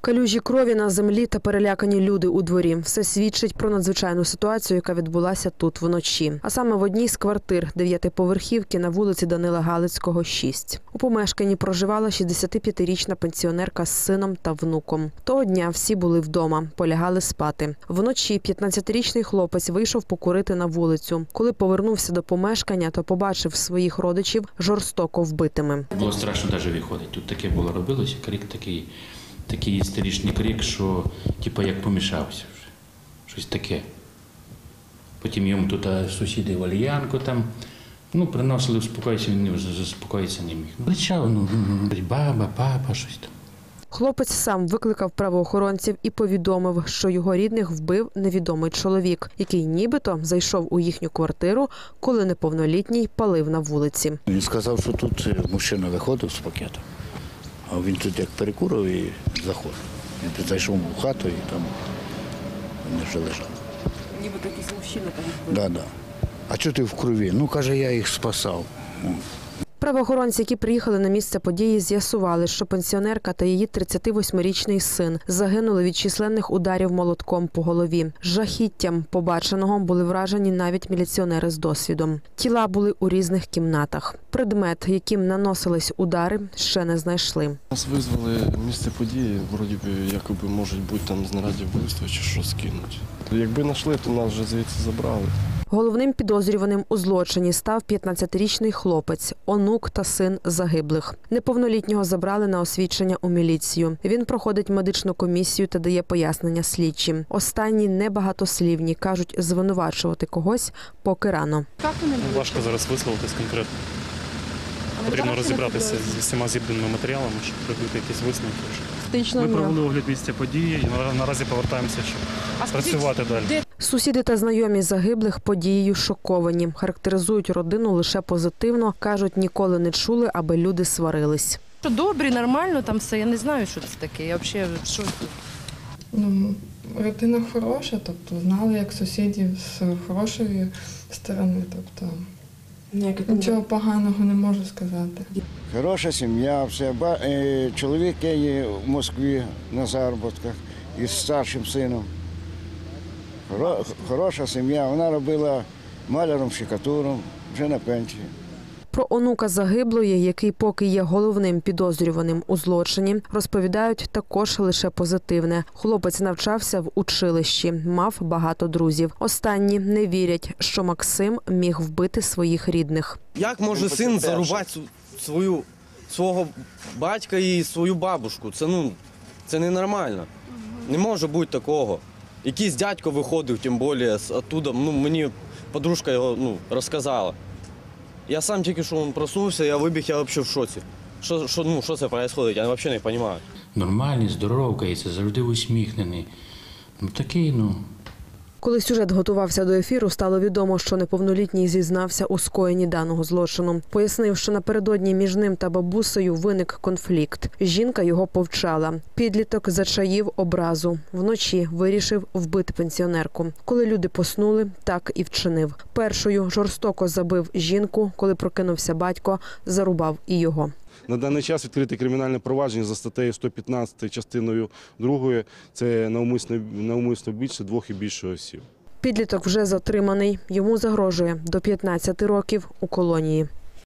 Калюжі крові на землі та перелякані люди у дворі. Все свідчить про надзвичайну ситуацію, яка відбулася тут вночі. А саме в одній з квартир дев'ятиповерхівки на вулиці Данила Галицького, 6. У помешканні проживала 65-річна пенсіонерка з сином та внуком. Того дня всі були вдома, полягали спати. Вночі 15-річний хлопець вийшов покурити на вулицю. Коли повернувся до помешкання, то побачив своїх родичів жорстоко вбитими. Було страшно навіть виходити. Тут таке було робилося, крик такий, такий істеричний крик, що типу як помішався вже. Щось таке. Потім йому тут сусіди валіянку там. Ну, приносили, успокоїтися, він не заспокоїтися не міг. Кричав, ну, баба, папа, щось там. Хлопець сам викликав правоохоронців і повідомив, що його рідних вбив невідомий чоловік, який нібито зайшов у їхню квартиру, коли неповнолітній палив на вулиці. Він сказав, що тут е, мужчина виходив з пакетом, а він тут як перекурив і заходив. Він тут зайшов у хату і там вони вже лежали. Ніби такі з мужчини там. Да, да. А чого ти в крові? Ну, каже, я їх спасав. О. Правоохоронці, які приїхали на місце події, з'ясували, що пенсіонерка та її 38-річний син загинули від численних ударів молотком по голові. Жахіттям побаченого були вражені навіть міліціонери з досвідом. Тіла були у різних кімнатах. Предмет, яким наносились удари, ще не знайшли. Нас визвали місце події, вроді би, якоби можуть бути там знаряді вбивства чи що скинуть. Якби знайшли, то нас вже звідси забрали. Головним підозрюваним у злочині став 15-річний хлопець, онук та син загиблих. Неповнолітнього забрали на освідчення у міліцію. Він проходить медичну комісію та дає пояснення слідчим. Останні небагатослівні кажуть, звинувачувати когось поки рано. Важко зараз висловитись конкретно. Потрібно розібратися зі всіма зібраними матеріалами, щоб робити якісь висновки. Ми провели огляд місця події і наразі повертаємося, щоб працювати далі. Сусіди та знайомі загиблих подією шоковані. Характеризують родину лише позитивно. кажуть, ніколи не чули, аби люди сварились. Що добрі, нормально там все. Я не знаю, що це таке. Я взагалі що Ну, родина хороша, тобто знали як сусідів з хорошої сторони. Тобто нічого поганого не можу сказати. Хороша сім'я, все. Е, Чоловік є в Москві на заробітках із старшим сином. Хороша сім'я. Вона робила маляром, шикатуром, вже на пенсії. Про онука загиблої, який поки є головним підозрюваним у злочині, розповідають також лише позитивне. Хлопець навчався в училищі, мав багато друзів. Останні не вірять, що Максим міг вбити своїх рідних. Як може син зарубати свою, свого батька і свою бабушку? Це ну це ненормально. Не може бути такого. Якийсь дядько виходив, тим більше з оттуда. Ну, мені подружка його ну, розказала. Я сам тільки що проснувся, я вибіг, я взагалі в шоці. Що, що, ну, що це відбувається? Я взагалі не розумію. Нормальний, здоровкається, завжди усміхнений. Ну такий, ну. Коли сюжет готувався до ефіру, стало відомо, що неповнолітній зізнався у скоєнні даного злочину. Пояснив, що напередодні між ним та бабусею виник конфлікт. Жінка його повчала. Підліток зачаїв образу. Вночі вирішив вбити пенсіонерку. Коли люди поснули, так і вчинив. Першою жорстоко забив жінку. Коли прокинувся батько, зарубав і його. На даний час відкрите кримінальне провадження за статтею 115 частиною 2 – це навмисно, навмисно більше двох і більше осіб. Підліток вже затриманий. Йому загрожує до 15 років у колонії.